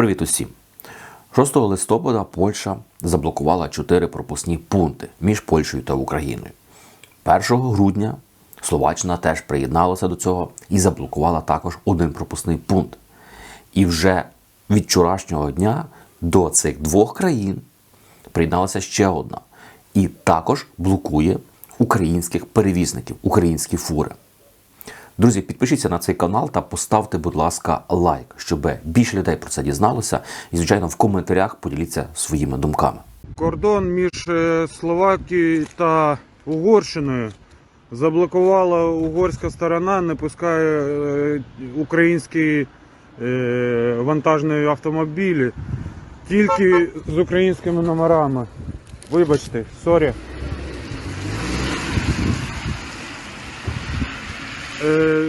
Привіт усім! 6 листопада Польща заблокувала чотири пропускні пункти між Польщею та Україною. 1 грудня Словаччина теж приєдналася до цього і заблокувала також один пропускний пункт. І вже від вчорашнього дня до цих двох країн приєдналася ще одна. І також блокує українських перевізників, українські фури. Друзі, підпишіться на цей канал та поставте, будь ласка, лайк, щоб більше людей про це дізналося. І, звичайно, в коментарях поділіться своїми думками. Кордон між е, Словакією та Угорщиною заблокувала угорська сторона, не пускає е, українські е, вантажні автомобілі тільки з українськими номерами. Вибачте, сорі.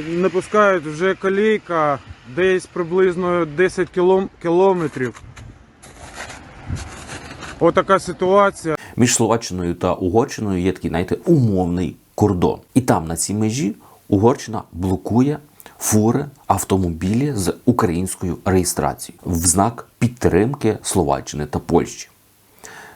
Не пускають вже колійка десь приблизно 10 кілом- кілометрів. Отака ситуація. Між Словаччиною та Угорщиною є такий, знаєте, умовний кордон. І там на цій межі Угорщина блокує фури, автомобілі з українською реєстрацією в знак підтримки Словаччини та Польщі.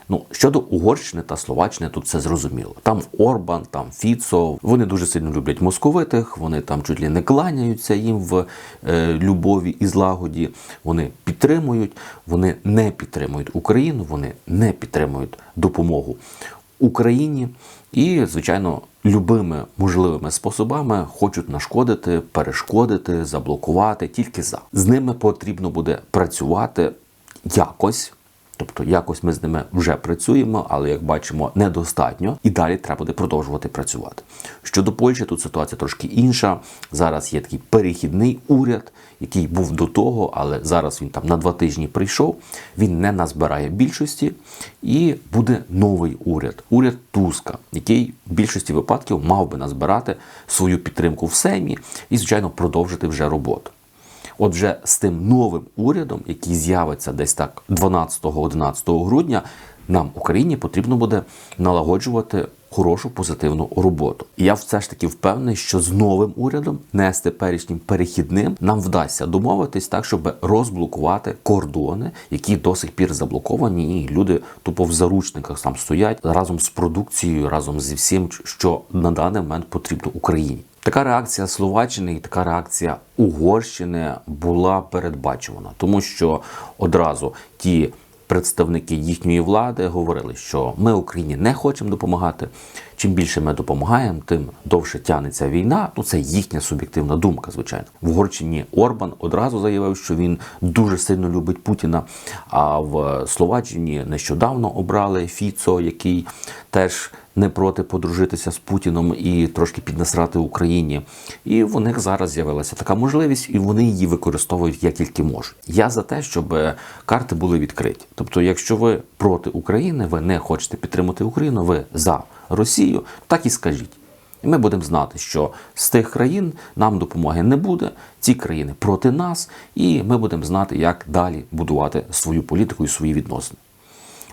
Ну, щодо Угорщини та Словаччини, тут все зрозуміло. Там Орбан, там Фіцо, вони дуже сильно люблять московитих, вони там чуть ли не кланяються їм в е, любові і злагоді. Вони підтримують, вони не підтримують Україну, вони не підтримують допомогу Україні і, звичайно, любими можливими способами хочуть нашкодити, перешкодити, заблокувати тільки за. З ними потрібно буде працювати якось. Тобто якось ми з ними вже працюємо, але як бачимо, недостатньо, і далі треба буде продовжувати працювати. Щодо Польщі, тут ситуація трошки інша. Зараз є такий перехідний уряд, який був до того, але зараз він там на два тижні прийшов. Він не назбирає більшості, і буде новий уряд, уряд Туска, який в більшості випадків мав би назбирати свою підтримку в Сеймі і, звичайно, продовжити вже роботу. От вже з тим новим урядом, який з'явиться десь так 12-11 грудня, нам Україні потрібно буде налагоджувати хорошу позитивну роботу. І я все ж таки впевнений, що з новим урядом, не з теперішнім перехідним, нам вдасться домовитись так, щоб розблокувати кордони, які до сих пір заблоковані, і люди тупо в заручниках там стоять разом з продукцією, разом зі всім, що на даний момент потрібно Україні. Така реакція Словаччини і така реакція Угорщини була передбачувана, тому що одразу ті представники їхньої влади говорили, що ми Україні не хочемо допомагати. Чим більше ми допомагаємо, тим довше тягнеться війна. Ну це їхня суб'єктивна думка, звичайно. В Угорщині Орбан одразу заявив, що він дуже сильно любить Путіна. А в Словаччині нещодавно обрали Фіцо, який теж не проти подружитися з Путіном і трошки піднасрати Україні. І в них зараз з'явилася така можливість, і вони її використовують як тільки можуть. Я за те, щоб карти були відкриті. Тобто, якщо ви проти України, ви не хочете підтримати Україну, ви за Росію, так і скажіть. І ми будемо знати, що з тих країн нам допомоги не буде, ці країни проти нас, і ми будемо знати, як далі будувати свою політику і свої відносини.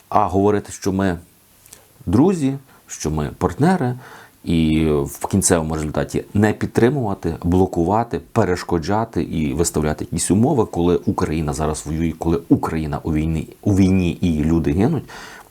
А говорити, що ми друзі, що ми партнери, і в кінцевому результаті не підтримувати, блокувати, перешкоджати і виставляти якісь умови, коли Україна зараз воює, коли Україна у війні у війні і люди гинуть.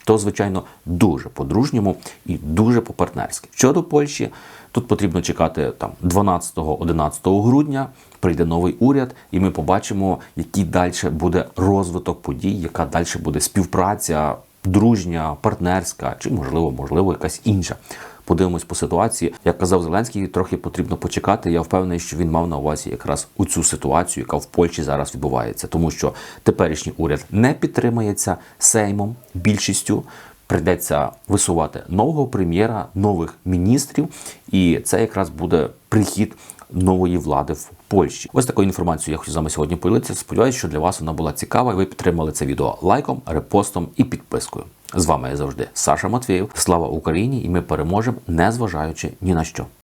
То, звичайно, дуже по-дружньому і дуже по-партнерськи. Щодо Польщі, тут потрібно чекати там 12-11 грудня. Прийде новий уряд, і ми побачимо, який далі буде розвиток подій, яка далі буде співпраця дружня, партнерська, чи можливо, можливо, якась інша. Подивимось по ситуації. Як казав Зеленський, трохи потрібно почекати. Я впевнений, що він мав на увазі якраз у цю ситуацію, яка в Польщі зараз відбувається, тому що теперішній уряд не підтримається сеймом більшістю. Прийдеться висувати нового прем'єра, нових міністрів, і це якраз буде прихід нової влади в Польщі. Ось такою інформацією я хочу з вами сьогодні поділитися. Сподіваюсь, що для вас вона була цікава. і Ви підтримали це відео лайком, репостом і підпискою. З вами я завжди Саша Матвєєв. Слава Україні! І ми переможемо, не зважаючи ні на що.